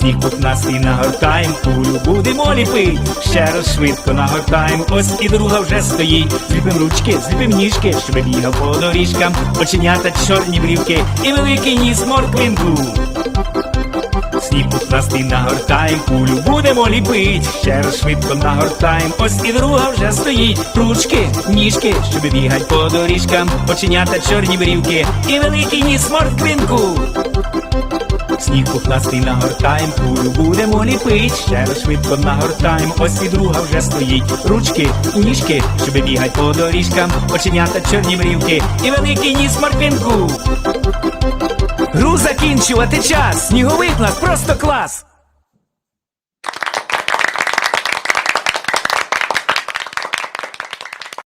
Сніг пухнастий нагортаєм, кулю будемо ліпить. Ще раз швидко нагортаєм, ось і друга вже стоїть. Зліпим ручки, зліпим ніжки, щоб бігав по доріжкам, оченята чорні брівки і великий ніс морквинку. Пухнастий нагортаєм, кулю будемо ліпить. Ще раз швидко нагортаєм, ось і друга вже стоїть. Ручки, ніжки, щоб бігать по доріжкам, оченята чорні брівки і великий ніс морквинку. Сніг пухнастий нагортаєм, кулю будемо ліпить. Ще раз швидко нагортаєм, ось і друга вже стоїть. Ручки, ніжки, щоб бігать по доріжкам, оченята чорні брівки і великий ніс морквинку. Гру закінчувати час, сніговик нас просто клас.